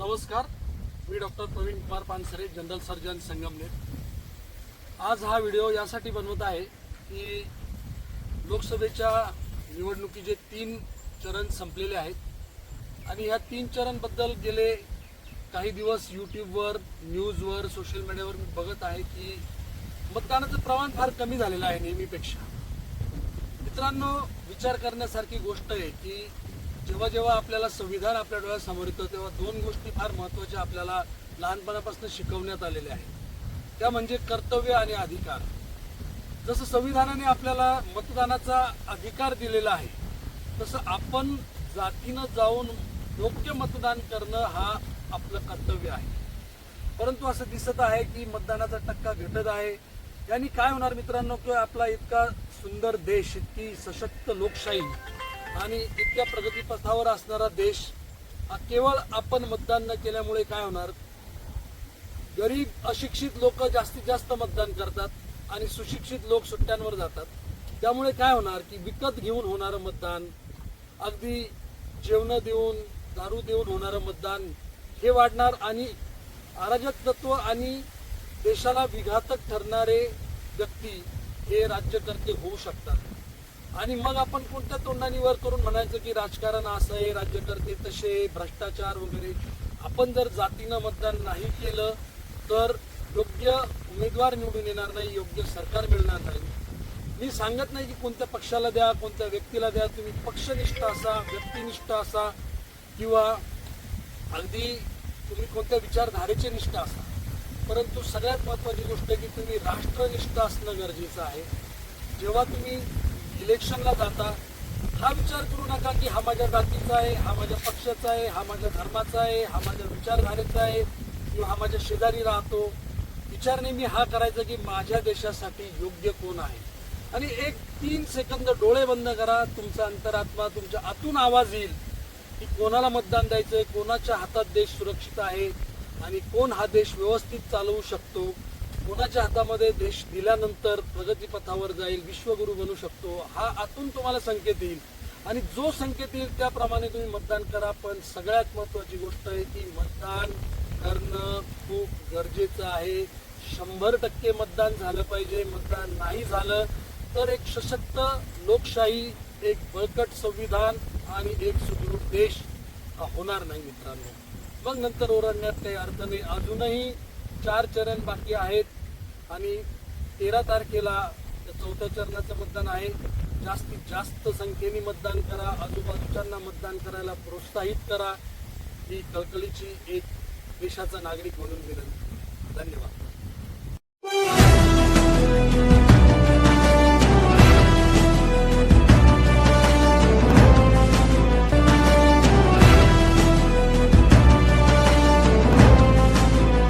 नमस्कार. मी doctor Praveen Kumar Pansare general surgeon Sangamner. आज हा व्हिडिओ यासाठी बनवत आहे की लोकसभेच्या निवडणुकीचे तीन चरण संपलेले आहेत. आणि ह्या तीन चरणबद्दल गेले काही दिवस यूट्यूबवर न्यूजवर सोशल मीडियावर मी बघत आहे की मतदानाचं प्रमाण फार कमी झालेलं आहे नेहमीपेक्षा. मित्रांनो विचार करण्यासारखी गोष्ट आहे की जेव्हा जेव्हा आपल्याला संविधान आपल्या डोळ्यासमोर येतं तेव्हा दोन गोष्टी फार महत्त्वाच्या आपल्याला लहानपणापासून शिकवण्यात आलेल्या आहेत. त्या म्हणजे कर्तव्य आणि अधिकार. जसं संविधानाने आपल्याला मतदानाचा अधिकार दिलेला आहे तसं आपण जातीनं जाऊन योग्य मतदान करणं हा आपलं कर्तव्य आहे. परंतु असं दिसत आहे की मतदानाचा टक्का घटत आहे. यांनी काय होणार मित्रांनो किंवा आपला इतका सुंदर देश इतकी सशक्त लोकशाही आणि इतक्या प्रगतीपथावर असणारा देश हा केवळ आपण मतदान न केल्यामुळे काय होणार? गरीब अशिक्षित लोक जास्तीत जास्त मतदान करतात आणि सुशिक्षित लोक सुट्ट्यांवर जातात. त्यामुळे काय होणार की विकत घेऊन होणारं मतदान अगदी जेवणं देऊन दारू देऊन होणारं मतदान हे वाढणार आणि अराजक तत्व आणि देशाला विघातक ठरणारे व्यक्ती हे राज्यकर्ते होऊ शकतात. आणि मग आपण कोणत्या तोंडाने वर करून म्हणायचं की राजकारण असं आहे राज्यकर्ते तसे भ्रष्टाचार वगैरे. आपण जर जातीनं मतदान नाही केलं तर योग्य उमेदवार निवडून येणार नाही योग्य सरकार मिळणार नाही. मी सांगत नाही की कोणत्या पक्षाला द्या कोणत्या व्यक्तीला द्या. तुम्ही पक्षनिष्ठ असा व्यक्तिनिष्ठ असा किंवा अगदी तुम्ही कोणत्या विचारधारेचे निष्ठ असा. परंतु सगळ्यात महत्वाची गोष्ट आहे की तुम्ही राष्ट्रनिष्ठ असणं गरजेचं आहे. जेव्हा तुम्ही इलेक्शनला जाता हा विचार करू नका की हा माझ्या जातीचा आहे हा माझ्या पक्षाचा आहे हा माझ्या धर्माचा आहे हा माझ्या विचारधारेचा आहे किंवा हा माझ्या शेजारी राहतो. विचार नेहमी हा करायचा की माझ्या देशासाठी योग्य कोण आहे? आणि एक तीन सेकंद डोळे बंद करा तुमचा अंतरात्मा तुमच्या आतून आवाज येईल की कोणाला मतदान द्यायचं आहे कोणाच्या हातात देश सुरक्षित आहे आणि कोण हा देश व्यवस्थित चालवू शकतो. कोणाच्या हातामध्ये देश दिल्यानंतर प्रगतीपथावर जाईल विश्वगुरू बनू शकतो हा आतून तुम्हाला संकेत येईल. आणि जो संकेत येईल त्याप्रमाणे तुम्ही मतदान करा पण सगळ्यात महत्वाची गोष्ट आहे की मतदान करणं खूप गरजेचं आहे. शंभर टक्के मतदान झालं पाहिजे. मतदान नाही झालं तर एक सशक्त लोकशाही एक बळकट संविधान आणि एक सुदृढ देश होणार नाही मित्रांनो. मग नंतर ओरडण्यात काही अर्थ नाही. अजूनही चार चरण बाकी आहेत. आणि तेरा तारखेला चौथ्या चरणाचं मतदान आहे. जास्तीत जास्त संख्येने मतदान करा. आजूबाजूच्यांना मतदान करायला प्रोत्साहित करा. ही कळकळीची एक देशाचा नागरिक म्हणून विनंती. धन्यवाद.